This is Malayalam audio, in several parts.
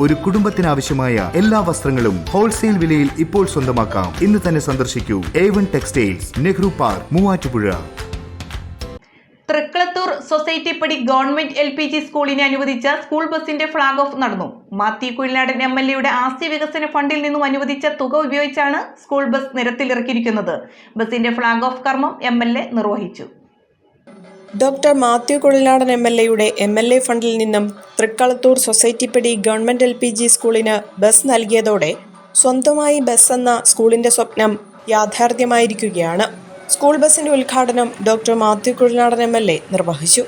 ഒരു കുടുംബത്തിനാവശ്യമായ എല്ലാ വസ്ത്രങ്ങളും ഹോൾസെയിൽ വിലയിൽ ഇപ്പോൾ സ്വന്തമാക്കാം. ഇന്ന് തന്നെ സന്ദർശിക്കൂ. A one textiles Nehru park Muvattupuzha. Thrikkalathoor society പടി ഗവൺമെന്റ് എൽ പി ജി സ്കൂളിനെ അനുവദിച്ച സ്കൂൾ ബസിന്റെ ഫ്ളാഗ് ഓഫ് നടന്നു. മാത്യു കുഴിനാടൻ എം എൽ എയുടെ ആസ്തി വികസന ഫണ്ടിൽ നിന്നും അനുവദിച്ച തുക ഉപയോഗിച്ചാണ് സ്കൂൾ ബസ് നിരത്തിലിറക്കിയിരിക്കുന്നത്. ബസിന്റെ ഫ്ളാഗ് ഓഫ് കർമ്മം എ നിർവഹിച്ചു. Doctor Mathew Kuzhalnadan M L എയുടെ എം എൽ എ ഫണ്ടിൽ നിന്നും തൃക്കളത്തൂർ സൊസൈറ്റിപ്പടി ഗവൺമെന്റ് എൽ പി ജി സ്കൂളിന് ബസ് നൽകിയതോടെ സ്വന്തമായി ബസ് എന്ന സ്കൂളിന്റെ സ്വപ്നം യാഥാർത്ഥ്യമായിരിക്കുകയാണ്. സ്കൂൾ ബസിന്റെ ഉദ്ഘാടനം doctor Mathew Kuzhalnadan M L A നിർവഹിച്ചു.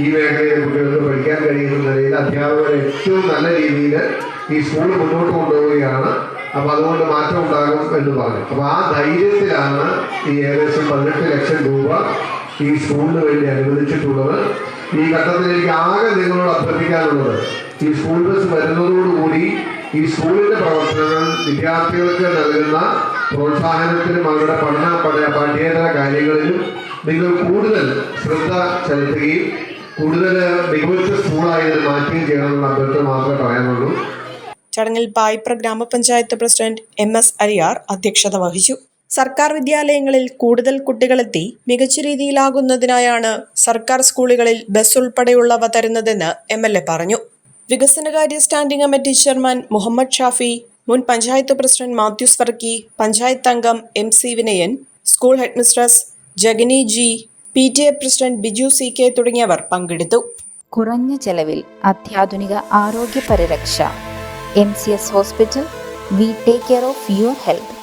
ഈ മേഖലയിൽ കുട്ടികൾക്ക് പഠിക്കാൻ കഴിയുന്ന അധ്യാപകർ ഏറ്റവും നല്ല രീതിയിൽ ഈ സ്കൂൾ മുന്നോട്ട് കൊണ്ടുപോവുകയാണ്. അപ്പോൾ അതുകൊണ്ട് മാറ്റം ഉണ്ടാകും എന്ന് പറഞ്ഞു. അപ്പോൾ ആ ധൈര്യത്തിലാണ് ഈ ഏകദേശം പതിനെട്ട് ലക്ഷം രൂപ ഈ സ്കൂളിന് വേണ്ടി അനുവദിച്ചിട്ടുള്ളത്. ഈ ഘട്ടത്തിൽ എനിക്ക് ആകെ നിങ്ങളോട് അഭ്യർത്ഥിക്കാനുള്ളത് ഈ സ്കൂൾ ബസ് വരുന്നതോടുകൂടി ഈ സ്കൂളിന്റെ പ്രവർത്തനങ്ങൾ വിദ്യാർത്ഥികൾക്ക് നൽകുന്ന പ്രോത്സാഹനത്തിനും അവരുടെ പഠന പാഠ്യേതര കാര്യങ്ങളിലും നിങ്ങൾ കൂടുതൽ ശ്രദ്ധ ചെലുത്തുകയും കൂടുതൽ മികവുറ്റ സ്കൂളായത് മാറ്റുകയും ചെയ്യണമെന്ന് അഭ്യർത്ഥന മാത്രമേ പറയാനുള്ളൂ. ചടങ്ങിൽ പായ്പ്ര ഗ്രാമപഞ്ചായത്ത് പ്രസിഡന്റ് എം എസ് അരിയാർ അധ്യക്ഷത വഹിച്ചു. സർക്കാർ വിദ്യാലയങ്ങളിൽ കൂടുതൽ കുട്ടികളെത്തി മികച്ച രീതിയിലാകുന്നതിനായാണ് സർക്കാർ സ്കൂളുകളിൽ ബസ് ഉൾപ്പെടെയുള്ളവ തരുന്നതെന്ന് എം എൽ എ പറഞ്ഞു. വികസനകാര്യ standing committee chairman Muhammad Shafi മുൻ പഞ്ചായത്ത് പ്രസിഡന്റ് മാത്യൂസ് വർക്കി പഞ്ചായത്ത് അംഗം M C Vinayan school headmistress Jagani ji P T A president Biju C K തുടങ്ങിയവർ പങ്കെടുത്തു. കുറഞ്ഞ ചെലവിൽ അത്യാധുനിക ആരോഗ്യ പരിരക്ഷ M C S hospital we take care of your health.